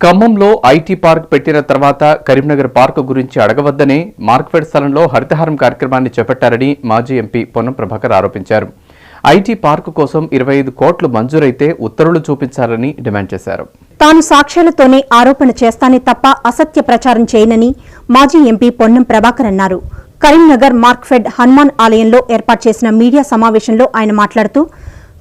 ఖమ్మంలో IT park పెట్టిన తర్వాత కరీంనగర్ పార్క్ గురించి అడగవద్దని మార్క్ఫెడ్ స్థలంలో హరితహారం కార్యక్రమాన్ని చేపట్టారని మాజీ ఎంపీ పొన్నం ప్రభాకర్ ఆరోపించారు. ఐటీ పార్క్ కోసం ఇరవై ఐదు కోట్లు మంజూరైతే ఉత్తర్వులు చూపించాలని డిమాండ్ చేశారు. తాను సాక్ష్యాలతోనే ఆరోపణ చేస్తానే తప్ప అసత్య ప్రచారం చేయనని మాజీ ఎంపీ పొన్నం ప్రభాకర్ అన్నారు. కరీంనగర్ మార్క్ఫెడ్ హనుమాన్ ఆలయంలో ఏర్పాటు చేసిన మీడియా సమావేశంలో ఆయన మాట్లాడుతూ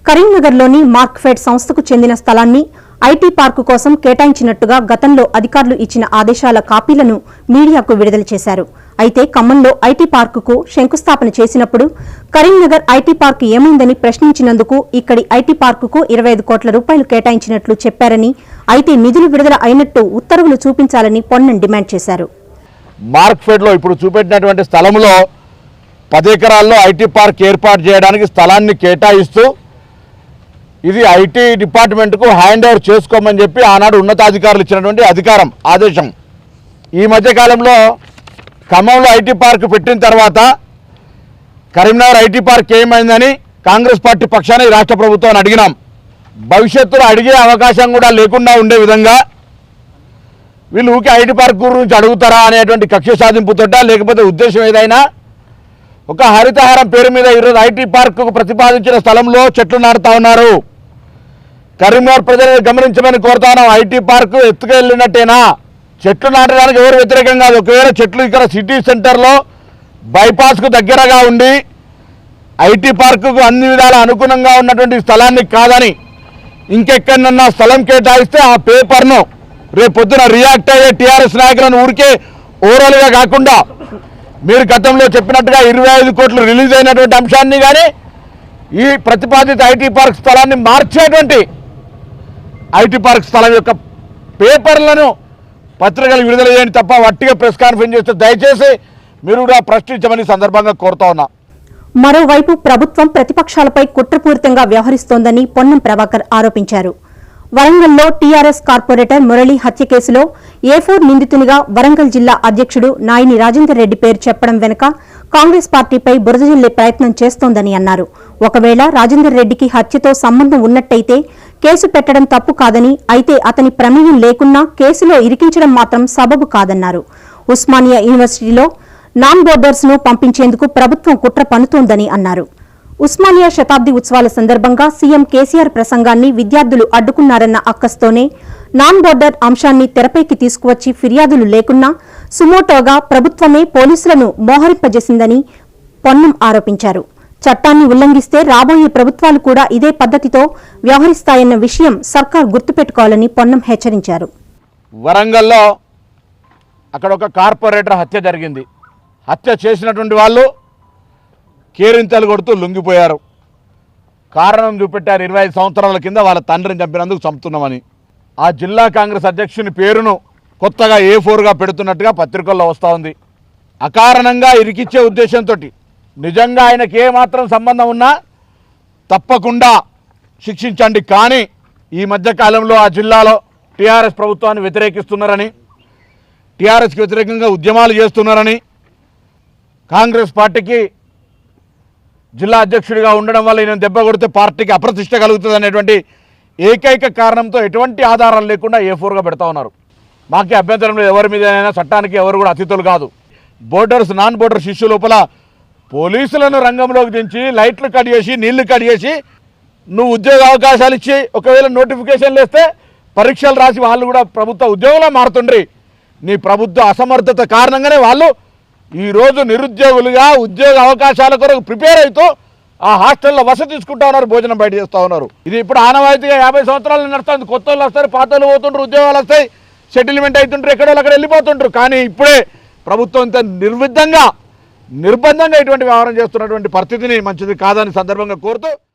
కరీంనగర్లోని మార్క్ఫెడ్ సంస్థకు చెందిన స్థలాన్ని ఐటీ పార్కు కోసం కేటాయించినట్టుగా గతంలో అధికారులు ఇచ్చిన ఆదేశాల కాపీలను మీడియాకు విడుదల చేశారు. అయితే ఖమ్మంలో ఐటీ పార్కుకు శంకుస్థాపన చేసినప్పుడు కరీంనగర్ ఐటీ పార్క్ ఏమైందని ప్రశ్నించినందుకు ఇక్కడి ఐటీ పార్కుకు ఇరవై ఐదు కోట్ల రూపాయలు కేటాయించినట్లు చెప్పారని అయితే నిధులు విడుదల అయినట్టు ఉత్తర్వులు చూపించాలని పొన్నం డిమాండ్ చేశారు. మార్క్ఫెడ్లో ఇప్పుడు చూపెట్టినటువంటి స్థలంలో పది ఎకరాల్లో ఐటీ పార్క్ ఏర్పాటు చేయడానికి స్థలాన్ని కేటాయిస్తూ ఇది ఐటీ డిపార్ట్మెంట్కు హ్యాండ్ ఓవర్ చేసుకోమని చెప్పి ఆనాడు ఉన్నతాధికారులు ఇచ్చినటువంటి అధికారం ఆదేశం. ఈ మధ్యకాలంలో ఖమ్మంలో ఐటీ పార్క్ పెట్టిన తర్వాత కరీంనగర్ ఐటీ పార్క్ ఏమైందని కాంగ్రెస్ పార్టీ పక్షాన ఈ రాష్ట్ర ప్రభుత్వాన్ని అడిగినాం. భవిష్యత్తులో అడిగే అవకాశం కూడా లేకుండా ఉండే విధంగా వీళ్ళు ఊకే ఐటీ పార్క్ గురించి అడుగుతారా అనేటువంటి కక్ష సాధింపుతోట లేకపోతే ఉద్దేశం ఏదైనా ఒక హరితహారం పేరు మీద ఈరోజు ఐటీ పార్కు ప్రతిపాదించిన స్థలంలో చెట్లు నాటుతా ఉన్నారు. కరీంనగర్ ప్రజలను గమనించమని కోరుతాను. ఐటీ పార్కు ఎత్తుకెళ్ళినట్టేనా? చెట్లు నాటడానికి ఎవరు వ్యతిరేకం కాదు. ఒకవేళ చెట్లు ఇక్కడ సిటీ సెంటర్లో బైపాస్కు దగ్గరగా ఉండి ఐటీ పార్కుకు అన్ని విధాల అనుగుణంగా ఉన్నటువంటి స్థలాన్ని కాదని ఇంకెక్కడన్నా స్థలం కేటాయిస్తే ఆ పేపర్ను రేపు పొద్దున రియాక్ట్ అయ్యే టీఆర్ఎస్ నాయకులను ఊరికే ఓవరాల్గా కాకుండా మీరు గతంలో చెప్పినట్టుగా ఇరవై ఐదు కోట్లు రిలీజ్ అయినటువంటి అంశాన్ని కానీ ఈ ప్రతిపాదిత ఐటీ పార్క్ స్థలాన్ని మార్చేటువంటి ఐటీ పార్క్ స్థలం యొక్క పేపర్లను పత్రికలు విడుదల చేయండి తప్ప వట్టిగా ప్రెస్ కాన్ఫరెన్స్ చేస్తే దయచేసి మీరు కూడా ప్రశ్నించమని సందర్భంగా కోరుతా ఉన్నా. మరోవైపు ప్రభుత్వం ప్రతిపక్షాలపై కుట్రపూరితంగా వ్యవహరిస్తోందని పొన్నం ప్రభాకర్ ఆరోపించారు. వరంగల్లో టీఆర్ఎస్ కార్పొరేటర్ మురళి హత్య కేసులో ఏ ఫోర్ నిందితునిగా వరంగల్ జిల్లా అధ్యక్షుడు నాయిని రాజేందర్ రెడ్డి పేరు చెప్పడం వెనుక కాంగ్రెస్ పార్టీపై బురద జల్లే ప్రయత్నం చేస్తోందని అన్నారు. ఒకవేళ రాజేందర్ రెడ్డికి హత్యతో సంబంధం ఉన్నట్టయితే కేసు పెట్టడం తప్పు కాదని అయితే అతని ప్రమేయం లేకున్నా కేసులో ఇరికించడం మాత్రం సబబు కాదన్నారు. ఉస్మానియా యూనివర్సిటీలో నాన్ బోర్డర్స్ను పంపించేందుకు ప్రభుత్వం కుట్ర పన్నుతోందని అన్నారు. ఉస్మానియా శతాబ్ది ఉత్సవాల సందర్భంగా సీఎం కేసీఆర్ ప్రసంగాన్ని విద్యార్థులు అడ్డుకున్నారన్న అక్కస్తోనే నాన్ బోర్డర్ అంశాన్ని తెరపైకి తీసుకువచ్చి ఫిర్యాదులు లేకున్నా సుమోటోగా ప్రభుత్వమే పోలీసులను మోహరింపజేసిందని పొన్నం ఆరోపించారు. చట్టాన్ని ఉల్లంఘిస్తే రాబోయే ప్రభుత్వాలు కూడా ఇదే పద్ధతితో వ్యవహరిస్తాయన్న విషయం సర్కార్ గుర్తుపెట్టుకోవాలని పొన్నం హెచ్చరించారు. వరంగల్లో అక్కడ ఒక కార్పొరేటర్ హత్య జరిగింది. హత్య చేసినటువంటి వాళ్ళు కేరింతలు కొడుతూ లొంగిపోయారు. కారణం చూపెట్టారు ఇరవై ఐదు సంవత్సరాల కింద వాళ్ళ తండ్రిని చంపినందుకు చంపుతున్నామని. ఆ జిల్లా కాంగ్రెస్ అధ్యక్షుని పేరును కొత్తగా ఏ ఫోర్గా పెడుతున్నట్టుగా పత్రికల్లో వస్తూ ఉంది. అకారణంగా ఇరికిచ్చే ఉద్దేశంతో నిజంగా ఆయనకి ఏమాత్రం సంబంధం ఉన్నా తప్పకుండా శిక్షించండి. కానీ ఈ మధ్యకాలంలో ఆ జిల్లాలో టీఆర్ఎస్ ప్రభుత్వాన్ని వ్యతిరేకిస్తున్నారని టీఆర్ఎస్కి వ్యతిరేకంగా ఉద్యమాలు చేస్తున్నారని కాంగ్రెస్ పార్టీకి జిల్లా అధ్యక్షుడిగా ఉండడం వల్ల ఈయన దెబ్బ కొడితే పార్టీకి అప్రతిష్ట కలుగుతుంది అనేటువంటి ఏకైక కారణంతో ఎటువంటి ఆధారాలు లేకుండా ఏ ఫోర్గా పెడతా ఉన్నారు. మాకే అభ్యంతరం ఎవరి మీద చట్టానికి ఎవరు కూడా అతిథులు కాదు. బోర్డర్స్ నాన్ బోర్డర్స్ ఇష్యూ లోపల పోలీసులను రంగంలోకి దించి లైట్లు కట్ చేసి నీళ్ళు కట్ చేసి నువ్వు ఉద్యోగ అవకాశాలు ఇచ్చి ఒకవేళ నోటిఫికేషన్లు వేస్తే పరీక్షలు రాసి వాళ్ళు కూడా ప్రభుత్వ ఉద్యోగంలో మారుతుండ్రి. నీ ప్రభుత్వ అసమర్థత కారణంగానే వాళ్ళు ఈరోజు నిరుద్యోగులుగా ఉద్యోగ అవకాశాల కొరకు ప్రిపేర్ అవుతూ ఆ హాస్టల్లో వసతి తీసుకుంటా ఉన్నారు భోజనం బయట చేస్తూ ఉన్నారు. ఇది ఇప్పుడు ఆనవాయితీగా యాభై సంవత్సరాలు నడుస్తుంది. కొత్త వాళ్ళు వస్తారు పాత వాళ్ళు పోతుండ్రు ఉద్యోగాలు వస్తాయి సెటిల్మెంట్ అవుతుంటారు ఎక్కడో అక్కడ వెళ్ళిపోతుంటారు కానీ ఇప్పుడే ప్రభుత్వం ఇంత నిర్విధంగా నిర్బంధంగా ఇటువంటి వ్యవహారం చేస్తున్నటువంటి పరిస్థితిని మంచిది కాదని సందర్భంగా కోరుతూ